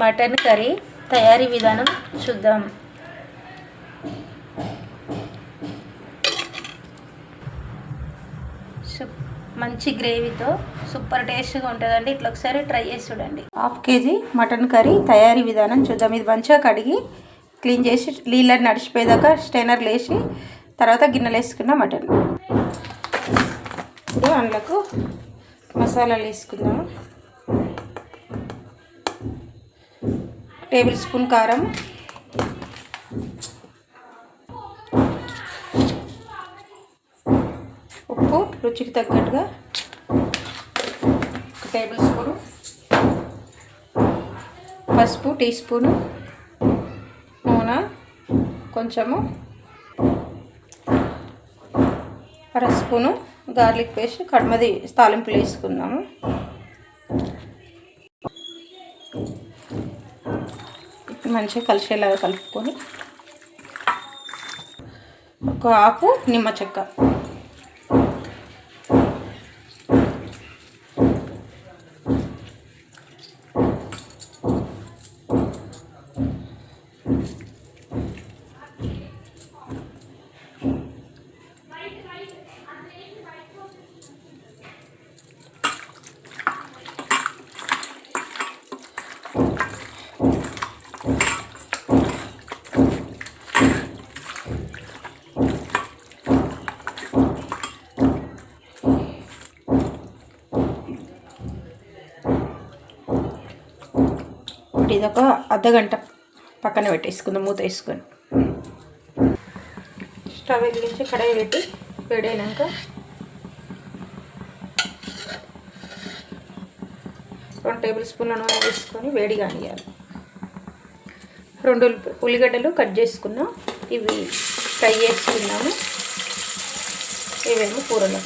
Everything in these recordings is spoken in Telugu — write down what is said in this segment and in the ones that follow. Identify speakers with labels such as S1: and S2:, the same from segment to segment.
S1: మటన్ కర్రీ తయారీ విధానం చూద్దాం. సూప్ మంచి గ్రేవీతో సూపర్ టేస్ట్గా ఉంటుందండి. ఇట్లా ఒకసారి ట్రై చేసి చూడండి. హాఫ్ కేజీ మటన్ కర్రీ తయారీ విధానం చూద్దాం. ఇది మంచిగా కడిగి క్లీన్ చేసి నీళ్ళని నడిచిపోయేదాకా స్టైనర్ వేసి తర్వాత గిన్నెలు వేసుకున్న మటన్. ఇప్పుడు అందులోకి మసాలాలు వేసుకుందాము టేబుల్ స్పూన్ కారం. ఉప్పు రుచికి తగ్గట్టుగా ఒక టేబుల్ స్పూను. పసుపు టీ స్పూను. నూనె కొంచెము. అర స్పూను. గార్లిక్ పేస్ట్ కడమది తాలింపులు వేసుకుందాము. మంచిగా కలిసేలాగా కలుపుకొని ఒక ఆకు నిమ్మ చెక్క. ఇప్పుడు ఇది ఒక అర్ధగంట పక్కన పెట్టేసుకుందాం మూత వేసుకొని. స్టవ్ వెలిగించి కడాయి పెట్టి వేడైనాక రెండు టేబుల్ స్పూన్ల నూనె వేసుకొని వేడి కానియాలి రెండు ఉల్లిగడ్డలు కట్ చేసుకున్నాం ఇవి ఫ్రై చేసుకున్నాము. ఇవేమో కూరలు.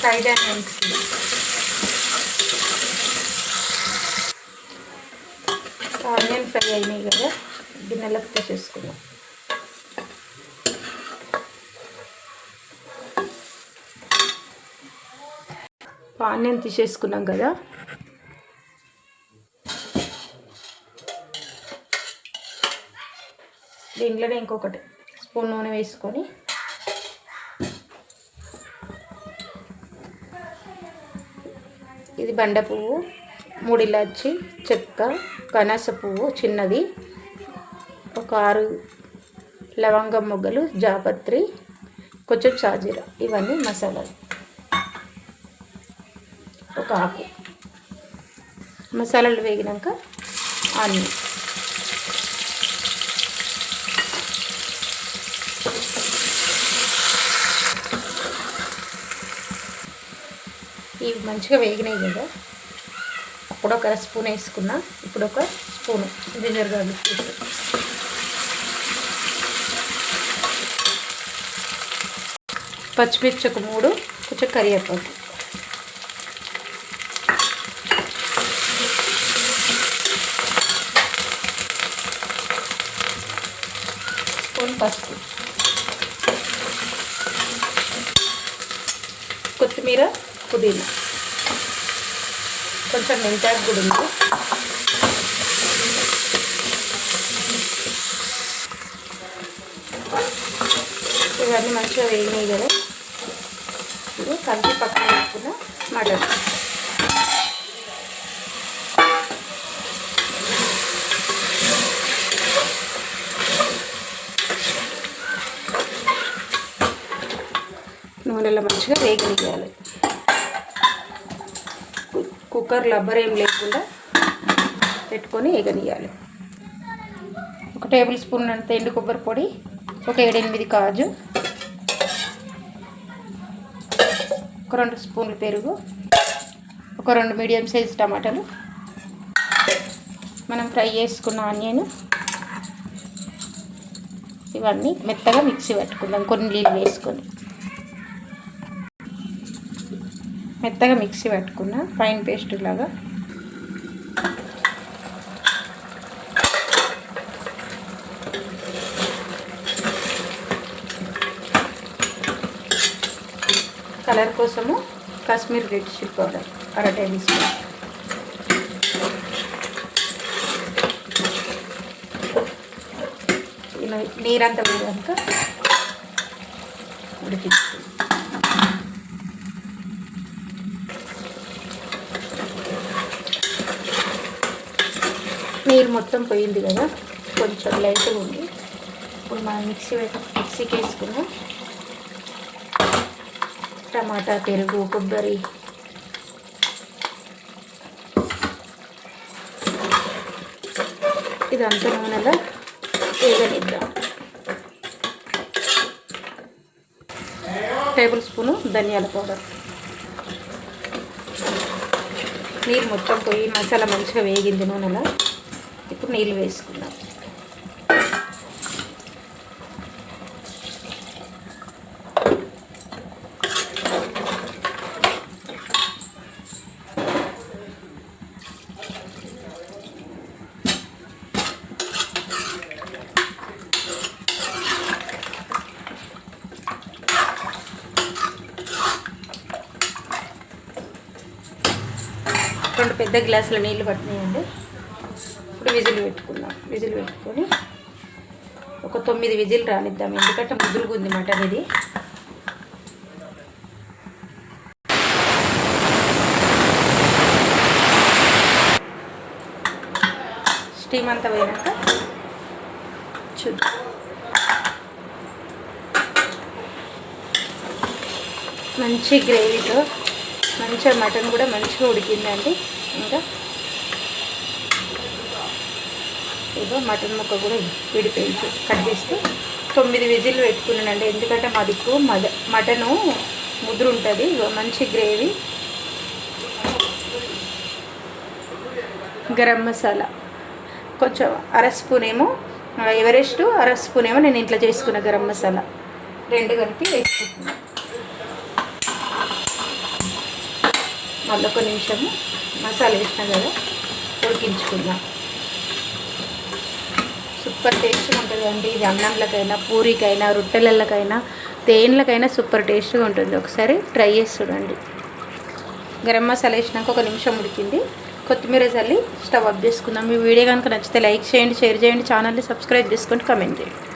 S1: Fried onions. ఆనియన్ ఫ్రై అయినాయి కదా గిన్నెలకు తీసేసుకున్నాం ఆనియన్ తీసేసుకున్నాం కదా. దీంట్లోనే ఇంకొకటి స్పూన్ నూనె వేసుకొని. ఇది బండ పువ్వు మూడు చెక్క కనస పువ్వు చిన్నది ఒక ఆరు లవంగం మొగ్గలు జాపత్రి కొంచెం షాజీరా ఇవన్నీ మసాలాలు. ఒక ఆకు. మసాలాలు వేగినాక ఆనియన్. ఇవి మంచిగా వేగినాయి కదా. అప్పుడు ఒక స్పూన్ వేసుకున్నా ఇప్పుడు ఒక స్పూను జింజర్ గార్లిక్ పేస్ట్. పచ్చిమిర్చి ఒక మూడు కొంచెం కరివేపాకు. స్పూన్ పసుపు. కొత్తిమీర పుదీనా. కొంచెం మెంతాకు కూడా ఉంది. ఇవన్నీ మంచిగా వేగినాయి కదా. ఇప్పుడు కలిపి పక్కన పెట్టుకున్న మటన్. నూనెలో మంచిగా వేగనియాలి కుక్కర్ లబ్బర్ ఏం లేకుండా పెట్టుకొని ఎగనియాలి ఒక టేబుల్ స్పూన్ అంత ఎండు కొబ్బరి పొడి ఒక ఏడెనిమిది కాజు ఒక రెండు స్పూన్లు పెరుగు ఒక రెండు మీడియం సైజ్ టమాటాలు. మనం ఫ్రై చేసుకున్న ఆనియన్ ఇవన్నీ మెత్తగా మిక్సీ పెట్టుకుందాం కొన్ని నీళ్ళు వేసుకొని. మెత్తగా మిక్సీ పెట్టుకున్న ఫైన్ పేస్ట్ లాగా. కలర్ కోసము కాశ్మీర్ రెడ్ చిల్లీ పౌడర్ అర టేబుల్ స్పూన్. నీరంతా వేయాక ఉడికించుకుంటాం నీరు మొత్తం పోయింది కదా. కొంచెం లైట్గా ఉంది. ఇప్పుడు మనం మిక్సీ మిక్సీకి వేసుకున్నాం టమాటా పెరుగు కొబ్బరి. ఇదంతా నూనెలో వేగనిద్దాం. టేబుల్ స్పూను ధనియాల పౌడర్. నీరు మొత్తం పోయి మసాలా మంచిగా వేగింది నూనెలో. ఇప్పుడు నీళ్ళు వేసుకుందాం. రెండు పెద్ద గ్లాసుల నీళ్ళు పట్టినాయండి ఇప్పుడు విజిల్ పెట్టుకుందాం. విజిల్ పెట్టుకొని ఒక తొమ్మిది విజిల్ రానిద్దాం. ఎందుకంటే ముదురుగుంది మటన్ ఇది. స్టీమ్ అంతా పోయినాక చూద్దాం. మంచి గ్రేవీతో మంచిగా మటన్ కూడా మంచిగా ఉడికిందండి. ఇంకా ఏదో మటన్ ముక్క కూడా విడిపించు కట్ చేస్తూ. తొమ్మిది విజిల్ పెట్టుకున్నానండి. ఎందుకంటే మా దిక్కు మద మటను ముద్ర ఉంటుంది మంచి గ్రేవీ. గరం మసాలా. కొంచెం అర స్పూన్ ఏమో ఎవరెస్ట్ అర స్పూన్ ఏమో నేను ఇంట్లో చేసుకున్న గరం మసాలా. రెండు కలిపి వేసుకుంటున్నాను మళ్ళీ ఒక నిమిషము మసాలా వేసినాం కదా ఉడికించుకుందాం. సూపర్ టేస్ట్గా ఉంటుందండి ఇది అన్నంలకైనా పూరికైనా రొట్టెలకైనా తేన్లకైనా సూపర్ టేస్ట్గా ఉంటుంది. ఒకసారి ట్రై చేసి చూడండి. గరం మసాలా వేసినాక ఒక నిమిషం ఉడికింది. కొత్తిమీర చల్లి స్టవ్ ఆఫ్ చేసుకుందాం. మీ వీడియో కనుక నచ్చితే లైక్ చేయండి షేర్ చేయండి ఛానల్ని సబ్స్క్రైబ్ చేసుకోండి కమెంట్ చేయండి.